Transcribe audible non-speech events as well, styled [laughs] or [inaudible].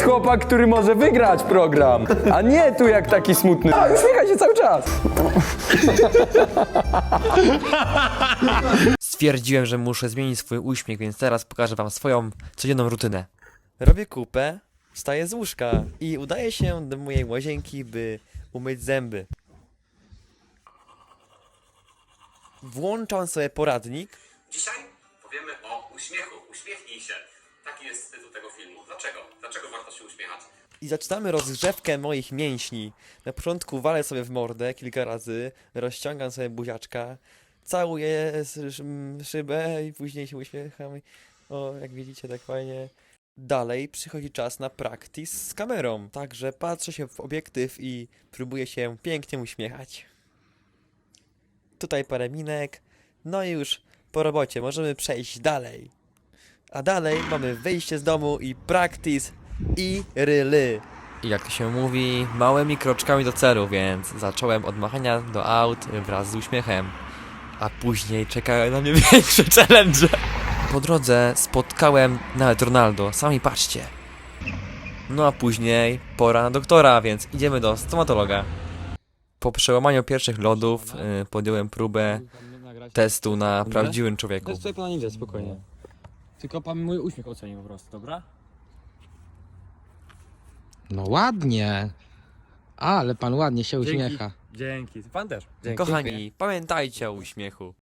jest chłopak, który może wygrać program, a nie tu jak taki smutny. A, uśmiecha się cały czas. Stwierdziłem, że muszę zmienić swój uśmiech, więc teraz pokażę wam swoją codzienną rutynę. Robię kupę, wstaję z łóżka i udaję się do mojej łazienki, by umyć zęby. Włączam sobie poradnik Dzisiaj powiemy o uśmiechu. Uśmiechnij się. Taki jest tytuł tego filmu. Dlaczego? Dlaczego warto się uśmiechać? i zaczynamy rozgrzewkę moich mięśni. Na początku walę sobie w mordę kilka razy, rozciągam sobie buziaczka, całuję szybę i później się uśmiecham. O, jak widzicie, tak fajnie. Dalej przychodzi czas na practice z kamerą, także patrzę się w obiektyw i próbuję się pięknie uśmiechać. Tutaj parę minek, no i już po robocie możemy przejść dalej. A dalej mamy wyjście z domu i practice i ryly. I jak to się mówi, małymi kroczkami do celu, więc zacząłem od machania do aut wraz z uśmiechem. A później czekają na mnie [laughs] większe challenge. Po drodze spotkałem nawet Ronaldo, sami patrzcie. No a później pora na doktora, więc idziemy do stomatologa. Po przełamaniu pierwszych lodów y, podjąłem próbę testu na prawdziwym człowieku. To jest tutaj pana nie idzie, spokojnie. Tylko pan mój uśmiech oceni po prostu, dobra? No ładnie. Ale pan ładnie się uśmiecha. Dzięki. Pan też. Dzięki. Kochani, pamiętajcie o uśmiechu.